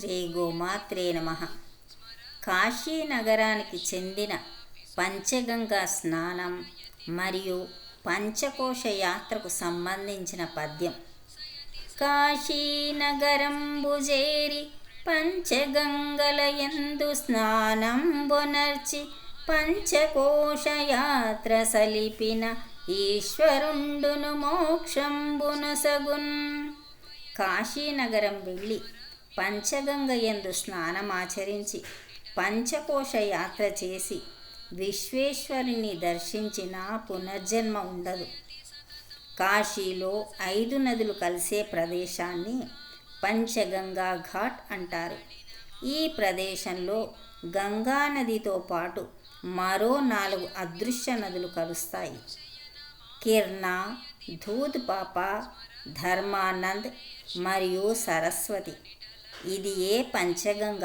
శ్రీ గోమాత్రే నమ. కాశీ నగరానికి చెందిన పంచగంగా స్నానం మరియు పంచకోశ యాత్రకు సంబంధించిన పద్యం. కాశీనగరం బుజేరి పంచగంగలయందు స్నానంబొనర్చి పంచకోశయాత్ర సలిపిన ఈశ్వరుండును మోక్షంబును సగున్ కాశీనగరం వెళ్ళి పంచగంగ యందు స్నానమాచరించి పంచకోశ యాత్ర చేసి విశ్వేశ్వరుని దర్శించిన పునర్జన్మ ఉండదు. కాశీలో ఐదు నదులు కలిసే ప్రదేశాన్ని పంచగంగా ఘాట్ అంటారు. ఈ ప్రదేశంలో గంగా నదితో పాటు మరో నాలుగు అదృశ్య నదులు కలుస్తాయి. కిర్నా ధూద్పాప ధర్మానంద్ మరియు సరస్వతి. ఇది ఏ పంచగంగ.